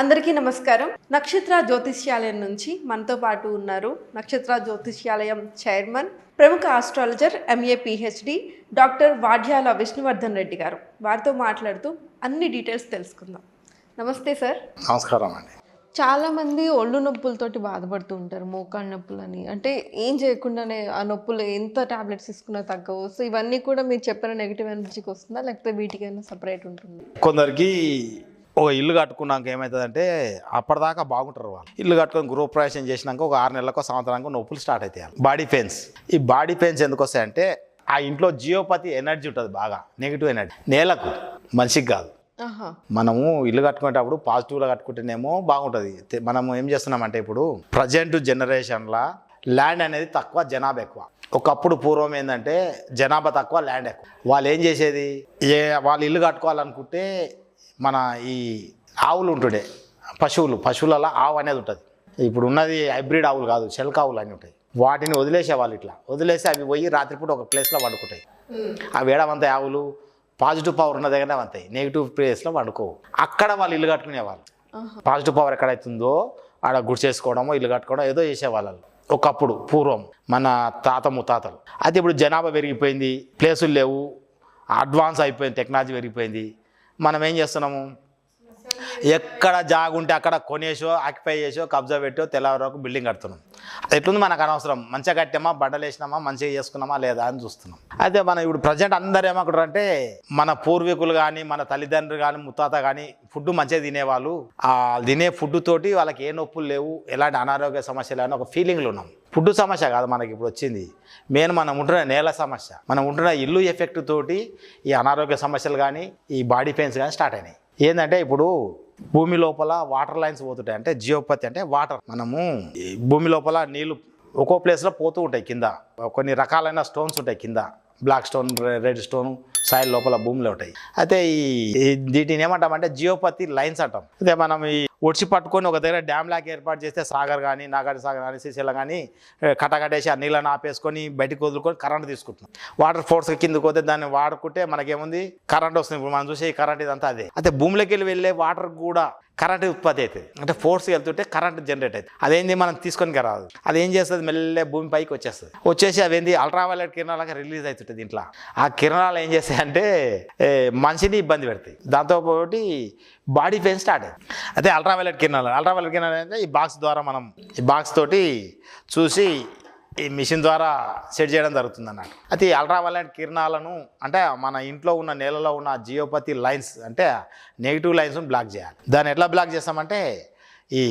అందరికీ నమస్కారం. నక్షత్ర జ్యోతిష్యాలయం నుంచి మనతో పాటు ఉన్నారు నక్షత్ర జ్యోతిష్యాలయం చైర్మన్ ప్రముఖ astrologer MA PhD doctor Vadyala Vishnuvardhan Reddy గారు. వారితో మాట్లాడుతూ అన్ని డీటెయిల్స్ తెలుసుకుందాం. నమస్తే సార్. నమస్కారం అండి. చాలామంది ఒళ్ళు నొప్పులతోటి బాధపడుతూ ఉంటారు మోకాళ్ళ నొప్పులని. అంటే ఏం చేయకుండానే ఆ నొప్పులు ఎంత టాబ్లెట్స్ తీసుకున్నా తగ్గవు. సో ఇవన్నీ కూడా మీరు చెప్పిన నెగిటివ్ ఎనర్జీకి వస్తుందా? లేకపోతే వీటికైనా సపరేట్ ఉంటుంది? కొందరికి ఒక ఇల్లు కట్టుకున్నాక ఏమవుతుందంటే అప్పటిదాకా బాగుంటారు వాళ్ళు. ఇల్లు కట్టుకొని గృహప్రవేశం చేసినాక ఒక ఆరు నెలలకు సంవత్సరానికి నొప్పులు స్టార్ట్ అవుతాయి బాడీ పెయిన్స్ ఈ బాడీ పెయిన్స్ ఎందుకు వస్తాయంటే ఆ ఇంట్లో జియోపతి ఎనర్జీ ఉంటుంది బాగా. నెగిటివ్ ఎనర్జీ నేలకు. మనిషికి కాదు. మనము ఇల్లు కట్టుకునేటప్పుడు పాజిటివ్గా కట్టుకుంటేనేమో బాగుంటుంది. మనము ఏం చేస్తున్నామంటే ఇప్పుడు ప్రజెంట్ జనరేషన్లో ల్యాండ్ అనేది తక్కువ జనాభా ఎక్కువ. ఒకప్పుడు పూర్వం ఏంటంటే జనాభా తక్కువ ల్యాండ్ ఎక్కువ. వాళ్ళు ఏం చేసేది? ఏ వాళ్ళు ఇల్లు కట్టుకోవాలనుకుంటే మన ఈ ఆవులు ఉంటుండే. పశువులు పశువులలో ఆవు అనేది ఉంటుంది. ఇప్పుడు ఉన్నది హైబ్రిడ్ ఆవులు కాదు చెలక ఆవులు అని ఉంటాయి. వాటిని వదిలేసేవాళ్ళు ఇట్లా. వదిలేసి అవి పోయి రాత్రిపూట ఒక ప్లేస్లో వండుకుంటాయి అవి ఏడవంతాయి ఆవులు పాజిటివ్ పవర్ ఉన్న దగ్గరనే వంతాయి నెగిటివ్ ప్లేస్లో వండుకోవు అక్కడ వాళ్ళు ఇల్లు కట్టుకునేవాళ్ళు. పాజిటివ్ పవర్ ఎక్కడైతుందో ఆడ గుడి చేసుకోవడమో ఇల్లు కట్టుకోవడం ఏదో చేసేవాళ్ళు ఒకప్పుడు పూర్వం మన తాత ముత్తాతలు. అయితే ఇప్పుడు జనాభా పెరిగిపోయింది ప్లేసులు లేవు అడ్వాన్స్ అయిపోయింది టెక్నాలజీ పెరిగిపోయింది. మనం ఏం చేస్తున్నాము? ఎక్కడ జాగుంటే అక్కడ కొనేసో ఆక్యుపై చేసో కబ్జా పెట్టో తెల్లవారు బిల్డింగ్ కడుతున్నాం. ఎట్లుంది మనకు అనవసరం. మంచిగా కట్టామా? బండలు వేసినామా? మంచిగా చేసుకున్నామా? లేదా అని చూస్తున్నాం. అయితే మనం ఇప్పుడు ప్రజెంట్ అందరు ఏమనుకుంటారంటే మన పూర్వీకులు కానీ మన తల్లిదండ్రులు కానీ ముత్తాత కానీ ఫుడ్ మంచిగా తినేవాళ్ళు. ఆ తినే ఫుడ్ తోటి వాళ్ళకి ఏ నొప్పులు లేవు ఎలాంటి అనారోగ్య సమస్యలు అని ఒక ఫీలింగ్లో ఉన్నాం. ఫుడ్ సమస్య కాదు మనకి ఇప్పుడు వచ్చింది. మెయిన్ మనం ఉంటున్న నేల సమస్య. మనం ఉంటున్న ఇల్లు ఎఫెక్ట్ తోటి ఈ అనారోగ్య సమస్యలు కానీ ఈ బాడీ పెయిన్స్ కానీ స్టార్ట్ అయినాయి. ఏంటంటే ఇప్పుడు భూమి లోపల వాటర్ లైన్స్ పోతుంటాయి. అంటే జియోపతి అంటే వాటర్. మనము ఈ భూమి లోపల నీళ్ళు ఒక్కో ప్లేస్లో పోతూ ఉంటాయి కింద. కొన్ని రకాలైన స్టోన్స్ ఉంటాయి కింద. Black stone red stone soil లోపల భూమిలో ఉంటాయి. అయితే ఈ దీటిని ఏమంటామంటే జియోపతి లైన్స్ అంటాం. అయితే మనం ఈ ఒడిచి పట్టుకొని ఒక దగ్గర డ్యామ్ లాగా ఏర్పాటు చేస్తే సాగర్ కానీ నాగార్జున సాగర్ కానీ శ్రీశైలం కానీ కటకటేసి ఆ నీళ్ళని ఆపేసుకొని బయటకు వదులుకొని కరెంట్ తీసుకుంటున్నాం. వాటర్ ఫోర్స్ కిందకి పోతే దాన్ని వాడుకుంటే మనకేముంది? కరెంట్ వస్తుంది. ఇప్పుడు మనం చూసే ఈ కరెంట్ ఇదంతా అదే. అయితే భూమిలోకి వెళ్ళి వెళ్ళే వాటర్ కూడా కరెంట్ ఉత్పత్తి అవుతుంది. అంటే ఫోర్స్ వెళ్తుంటే కరెంట్ జనరేట్ అవుతుంది. అదేంది? మనం తీసుకొని రాదు. అది ఏం చేస్తుంది? మెల్లె భూమి పైకి వచ్చేస్తుంది. వచ్చేసి అవేంది అల్ట్రావైలెట్ కిరణాలుగా రిలీజ్ అవుతుంటుంది దీంట్లో. ఆ కిరణాలు ఏం చేస్తాయంటే మనిషిని ఇబ్బంది పెడతాయి. దాంతోపాటు బాడీ పెయిన్ స్టార్ట్ అవుతుంది అల్ట్రావైలెట్ కిరణాలు. అల్ట్రావైలెట్ కిరణాలు అంటే ఈ బాక్స్ ద్వారా మనం ఈ బాక్స్ తోటి చూసి ఈ మిషన్ ద్వారా సెట్ చేయడం జరుగుతుంది అన్నట్టు అయితే ఈ అల్ట్రావైలెట్ కిరణాలను అంటే మన ఇంట్లో ఉన్న నేలలో ఉన్న జియోపతి లైన్స్ అంటే నెగిటివ్ లైన్స్ బ్లాక్ చేయాలి. దాన్ని ఎట్లా బ్లాక్ చేస్తామంటే ఈ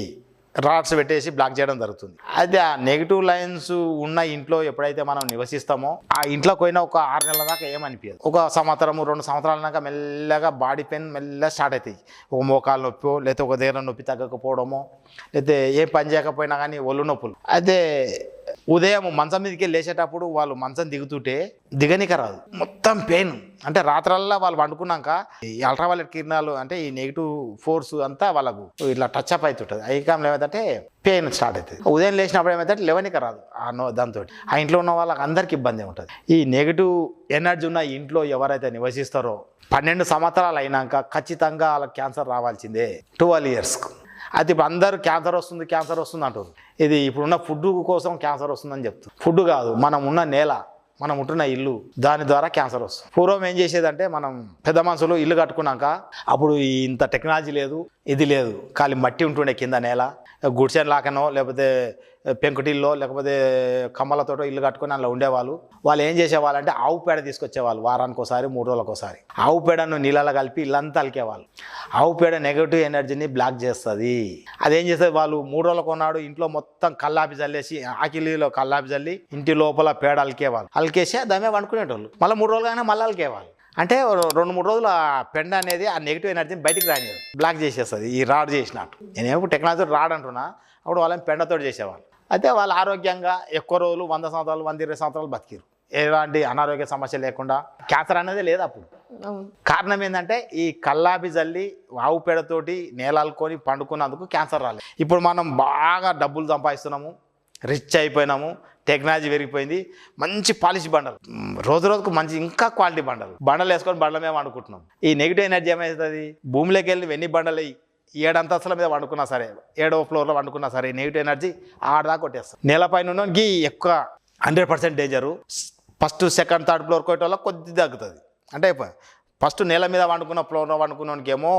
రాడ్స్ పెట్టేసి బ్లాక్ చేయడం జరుగుతుంది. అదే ఆ నెగిటివ్ లైన్స్ ఉన్న ఇంట్లో ఎప్పుడైతే మనం నివసిస్తామో ఆ ఇంట్లోకి పోయిన ఒక ఆరు నెలల దాకా ఏమనిపించదు ఒక సంవత్సరము రెండు సంవత్సరాల దాకా మెల్లగా బాడీ పెయిన్ మెల్లగా స్టార్ట్ అవుతాయి ఒక మోకాలు నొప్పి లేకపోతే ఒక దగ్గర నొప్పి తగ్గకపోవడమో లేకపోతే ఏం పని చేయకపోయినా కానీ ఒళ్ళు నొప్పులు. అయితే ఉదయం మంచం మీదకి లేచేటప్పుడు వాళ్ళు మంచం దిగుతుంటే దిగనిక రాదు. మొత్తం పెయిన్. అంటే రాత్రల్లా వాళ్ళు వండుకున్నాక ఈ అల్ట్రావైలెట్ కిరణాలు అంటే ఈ నెగిటివ్ ఫోర్స్ అంతా వాళ్ళకు ఇట్లా టచ్ అప్ అవుతుంటుంది ఐకామ్ ఏమైతే పెయిన్ స్టార్ట్ అవుతుంది ఉదయం లేచినప్పుడు ఏమైతే లేవనిక రాదు ఆ నో దాంతో ఆ ఇంట్లో ఉన్న వాళ్ళకి అందరికి ఇబ్బంది ఉంటుంది ఈ నెగిటివ్ ఎనర్జీ ఉన్న ఇంట్లో ఎవరైతే నివసిస్తారో పన్నెండు సంవత్సరాలు అయినాక ఖచ్చితంగా వాళ్ళకి క్యాన్సర్ రావాల్సిందే. ట్వెల్వ్ ఇయర్స్కు. అయితే ఇప్పుడు అందరూ క్యాన్సర్ వస్తుంది క్యాన్సర్ వస్తుంది అంటారు. ఇది ఇప్పుడున్న ఫుడ్ కోసం క్యాన్సర్ వస్తుందని చెప్తారు ఫుడ్ కాదు మనం ఉన్న నేల మనం ఉంటున్న ఇల్లు దాని ద్వారా క్యాన్సర్ వస్తుంది. పూర్వం ఏం చేసేదంటే మనం పెద్ద మనుషులు ఇల్లు కట్టుకున్నాక అప్పుడు ఇంత టెక్నాలజీ లేదు ఇది లేదు. ఖాళీ మట్టి ఉంటుండే కింద నేల గుడిసెన్ లాకనో లేకపోతే పెంకుటిల్లో లేకపోతే కమ్మలతోటో ఇల్లు కట్టుకొని అందులో ఉండేవాళ్ళు. వాళ్ళు ఏం చేసేవాళ్ళు అంటే ఆవు పేడ తీసుకొచ్చేవాళ్ళు వారానికి ఒకసారి మూడు రోజులకు ఒకసారి ఆవు పేడను నీళ్ళలో కలిపి ఇల్లంతా అలికేవాళ్ళు. ఆవు పేడ నెగటివ్ ఎనర్జీని బ్లాక్ చేస్తుంది. అదేం చేస్తుంది? వాళ్ళు మూడు రోజులకు ఉన్నాడు ఇంట్లో మొత్తం కల్లాపి చల్లేసి ఆకిలిలో కల్లాపి చల్లి ఇంటి లోపల పేడ అలికేవాళ్ళు. అలికేసి దామే వండుకునేటోళ్ళు. మళ్ళీ మూడు రోజులు కానీ మళ్ళీ అలికేవాళ్ళు. అంటే రెండు మూడు రోజులు ఆ పెండ అనేది ఆ నెగిటివ్ ఎనర్జీని బయటికి రానియదు. బ్లాక్ చేసేస్తుంది. ఈ రాడ్ చేసినట్టు. నేనేమో టెక్నాలజీ రాడ్ అంటున్నా. అప్పుడు వాళ్ళని పెండతోటి చేసేవాళ్ళు. అయితే వాళ్ళు ఆరోగ్యంగా ఎక్కువ రోజులు వంద సంవత్సరాలు వంద ఇరవై సంవత్సరాలు బతికిరు ఎలాంటి అనారోగ్య సమస్య లేకుండా క్యాన్సర్ అనేది లేదు అప్పుడు. కారణం ఏంటంటే ఈ కల్లాపి జల్లి ఆవు పేడతోటి నేలాలుకొని పండుకున్నందుకు క్యాన్సర్ రాలేదు. ఇప్పుడు మనం బాగా డబ్బులు సంపాదిస్తున్నాము రిచ్ అయిపోయినాము టెక్నాలజీ పెరిగిపోయింది మంచి పాలిష్ బండలు. రోజు రోజుకు మంచి ఇంకా క్వాలిటీ బండలు. బండలు వేసుకొని బండల మేము అనుకుంటున్నాం ఈ నెగిటివ్ ఎనర్జీ ఏమవుతుంది? భూమిలోకి వెళ్ళి ఎన్ని బండలు అయ్యి ఏడు అంతస్తుల మీద వండుకున్నా సరే ఏడవ ఫ్లోర్లో వండుకున్నా సరే నెగిటివ్ ఎనర్జీ ఆడదాకా కొట్టేస్తాం నేలపైన ఉన్నోనికి ఎక్కువ hundred percent danger. First second third floor కొట్టే వల్ల కొద్ది తగ్గుతుంది. అంటే ఫస్ట్ నేల మీద వండుకున్న ఫ్లోర్లో వండుకున్నోనికి ఏమో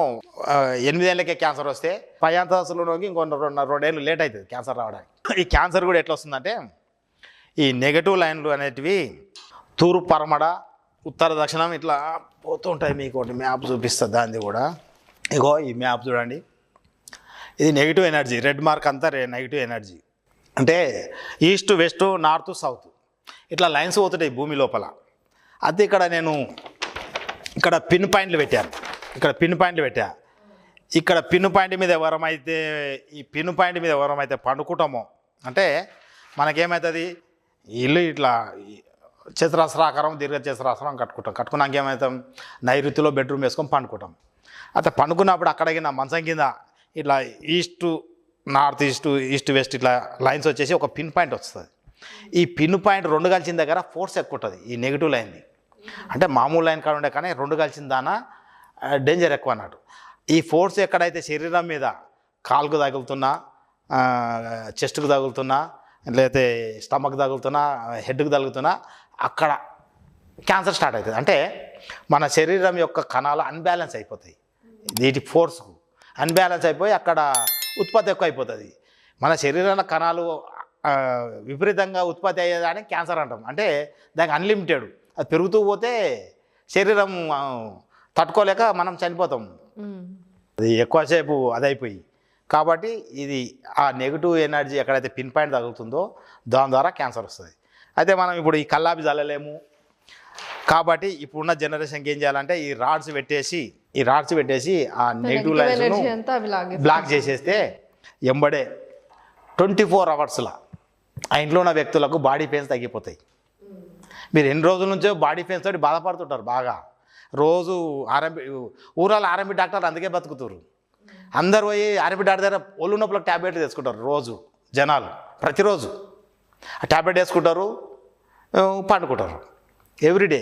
ఎనిమిదేళ్ళకే క్యాన్సర్ వస్తే పై అంతస్తులోకి ఇంకో రెండు రెండేళ్ళు లేట్ అవుతుంది క్యాన్సర్ రావడానికి. ఈ క్యాన్సర్ కూడా ఎట్లా వస్తుందంటే ఈ నెగటివ్ లైన్లు అనేటివి తూర్పు పరమడ ఉత్తర దక్షిణం ఇట్లా పోతుంటాయి మీకు ఒకటి మ్యాప్ చూపిస్తుంది దాన్ని కూడా. ఇగో ఈ మ్యాప్ చూడండి. ఇది నెగిటివ్ ఎనర్జీ రెడ్ మార్క్ అంతా నెగిటివ్ ఎనర్జీ అంటే ఈస్ట్ వెస్ట్ నార్త్ సౌత్ ఇట్లా లైన్స్ పోతుంటాయి భూమి లోపల. అది ఇక్కడ నేను ఇక్కడ పిన్ పాయింట్లు పెట్టాను. ఇక్కడ పిన్ పాయింట్లు పెట్టా. ఇక్కడ పిన్ పాయింట్ మీద ఎవరమైతే ఈ పిన్ పాయింట్ మీద ఎవరమైతే పండుకుంటామో అంటే మనకేమవుతుంది ఇల్లు ఇట్లా చతురస్రాకారం దీర్ఘ చతురాస్రం కట్టుకుంటాం. కట్టుకున్నాక ఏమవుతాం నైరుతిలో బెడ్రూమ్ వేసుకొని పండుకుంటాం. అయితే పండుకున్నప్పుడు అక్కడ కింద మంచం కింద ఇట్లా east north east east west ఇట్లా లైన్స్ వచ్చేసి ఒక పిన్ పాయింట్ వస్తుంది. ఈ పిన్ పాయింట్ రెండు కలిసిన దగ్గర ఫోర్స్ ఎక్కువ ఉంటుంది ఈ నెగిటివ్ లైన్ది అంటే మామూలు లైన్ కాడ ఉండే కానీ రెండు కలిసిన దాన డేంజర్ ఎక్కువ అన్నట్టు. ఈ ఫోర్స్ ఎక్కడైతే శరీరం మీద కాలుకు తగులుతున్నా చెస్ట్కు తగులుతున్నా లేకపోతే స్టమక్ తగులుతున్నా హెడ్కి తగులుతున్నా అక్కడ క్యాన్సర్ స్టార్ట్ అవుతుంది. అంటే మన శరీరం యొక్క కణాలు అన్బ్యాలెన్స్ అయిపోతాయి. వీటి ఫోర్స్కు అన్బ్యాలెన్స్ అయిపోయి అక్కడ ఉత్పత్తి ఎక్కువ అయిపోతుంది మన శరీరంలో కణాలు విపరీతంగా ఉత్పత్తి అయ్యేదాన్ని క్యాన్సర్ అంటాం. అంటే దానికి అన్లిమిటెడ్. అది పెరుగుతూ పోతే శరీరం తట్టుకోలేక మనం చనిపోతాం. అది ఎక్కువసేపు అదైపోయి. కాబట్టి ఇది ఆ నెగిటివ్ ఎనర్జీ ఎక్కడైతే పిన్ పాయింట్ తగులుతుందో దాని ద్వారా క్యాన్సర్ వస్తుంది. అయితే మనం ఇప్పుడు ఈ కల్లాపి చల్లలేము కాబట్టి ఇప్పుడున్న జనరేషన్కి ఏం చేయాలంటే ఈ రాడ్స్ పెట్టేసి ఈ రాడ్స్ పెట్టేసి ఆ నెగిటివ్ లైన్స్ బ్లాక్ చేసేస్తే ఎంబడే ట్వంటీ ఫోర్ అవర్స్లో ఆ ఇంట్లో ఉన్న వ్యక్తులకు బాడీ పెయిన్స్ తగ్గిపోతాయి. మీరు ఎన్ని రోజుల నుంచో బాడీ పెయిన్స్ తోటి బాధపడుతుంటారు బాగా. రోజు ఆర్ఎంపి ఊరాల ఆర్ఎంపి డాక్టర్ అందుకే బతుకుతారు అందరు పోయి ఆర్ఎంపి డాక్టర్ దగ్గర ఒళ్ళు నొప్పులకు ట్యాబ్లెట్ తెచ్చుకుంటారు రోజు జనాలు ప్రతిరోజు. ఆ ట్యాబ్లెట్ వేసుకుంటారు పండుకుంటారు. ఎవ్రీడే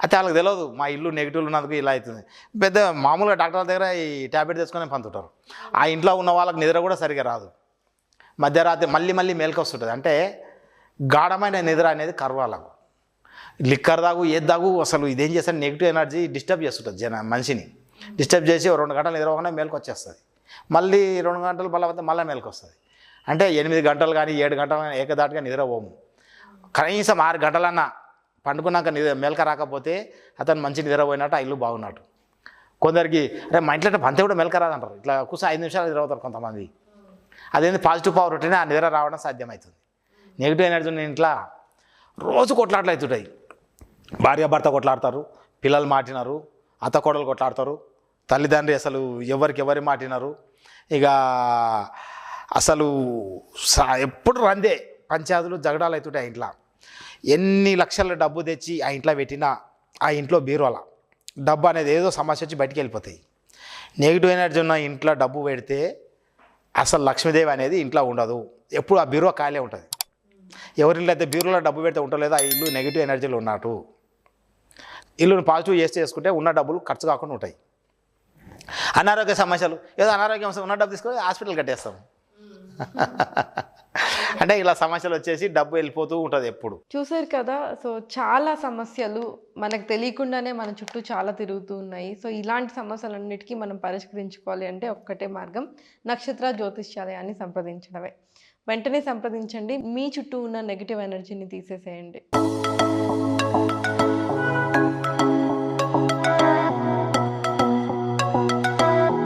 అయితే వాళ్ళకి తెలియదు మా ఇల్లు నెగిటివ్ ఉన్నందుకు ఇలా అవుతుంది. పెద్ద మామూలుగా డాక్టర్ల దగ్గర ఈ ట్యాబ్లెట్ తీసుకొని పంతుంటారు. ఆ ఇంట్లో ఉన్న వాళ్ళకి నిద్ర కూడా సరిగా రాదు. మధ్యరాత్రి మళ్ళీ మళ్ళీ మేల్కొస్తుంటుంది అంటే గాఢమైన నిద్ర అనేది కర్వాలకు. లిక్కర్ దాగు ఏది దాగు అసలు ఇదేం చేస్తాను నెగిటివ్ ఎనర్జీ డిస్టర్బ్ చేస్తుంటుంది జన మనిషిని. డిస్టర్బ్ చేసి రెండు గంటలు నిద్రపోకుండా మేల్కొచ్చేస్తుంది మళ్ళీ రెండు గంటలు మళ్ళీ మళ్ళీ మేల్కొస్తుంది అంటే ఎనిమిది గంటలు కానీ ఏడు గంటలు కానీ ఏకదాటిగా నిద్రపోము కనీసం ఆరు గంటలన్నా పండుకున్నాక నిద్ర మెలక రాకపోతే అతను మంచి నిద్రపోయినట్టు ఆ ఇల్లు బాగున్నట్టు. కొందరికి అరే మా ఇంట్లో పంతే కూడా మెలక రాదంటారు. ఇట్లా కూర్చొని ఐదు నిమిషాలు నిద్రపోతారు కొంతమంది. అదేంటి పాజిటివ్ పవర్ ఉంటేనే ఆ నిద్ర రావడం సాధ్యమవుతుంది. నెగిటివ్ ఎనర్జీ ఉన్న ఇంట్లో రోజు కొట్లాట్లు అవుతుంటాయి. భార్య భర్త కొట్లాడతారు పిల్లలు మాటినారు అత్త కోడలు కొట్లాడతారు తల్లిదండ్రి అసలు ఎవరికి ఎవరి మాటినారు ఇక అసలు ఎప్పుడు రందే. పంచాయతీలు జగడాలు అవుతుంటాయి ఇంట్లో. ఎన్ని లక్షల డబ్బు తెచ్చి ఆ ఇంట్లో పెట్టినా ఆ ఇంట్లో బీరువాల? డబ్బు అనేది ఏదో సమస్య వచ్చి బయటికి వెళ్ళిపోతాయి. నెగిటివ్ ఎనర్జీ ఉన్న ఇంట్లో డబ్బు పెడితే అసలు లక్ష్మీదేవి అనేది ఇంట్లో ఉండదు. ఎప్పుడు ఆ బీరువా ఖాళీ ఉంటుంది. ఎవరిలో అయితే బీరోలో డబ్బు పెడితే ఉండలేదు ఆ ఇల్లు నెగిటివ్ ఎనర్జీలు ఉన్నట్టు. ఇల్లును పాజిటివ్ చేస్తే చేసుకుంటే ఉన్న డబ్బులు ఖర్చు కాకుండా ఉంటాయి. అనారోగ్య సమస్యలు ఏదో అనారోగ్యం సమస్య ఉన్న డబ్బు తీసుకొని హాస్పిటల్ కట్టేస్తాము అంటే ఇలా సమస్యలు వచ్చేసి డబ్బు వెళ్ళిపోతూ ఉంటుంది ఎప్పుడు. చూసారు కదా సో చాలా సమస్యలు మనకు తెలియకుండానే మన చుట్టూ చాలా తిరుగుతూ ఉన్నాయి. సో ఇలాంటి సమస్యలన్నిటికీ మనం పరిష్కరించుకోవాలి అంటే ఒక్కటే మార్గం నక్షత్ర జ్యోతిష్యాలయాన్ని సంప్రదించడమే. వెంటనే సంప్రదించండి మీ చుట్టూ ఉన్న నెగిటివ్ ఎనర్జీని తీసేసేయండి.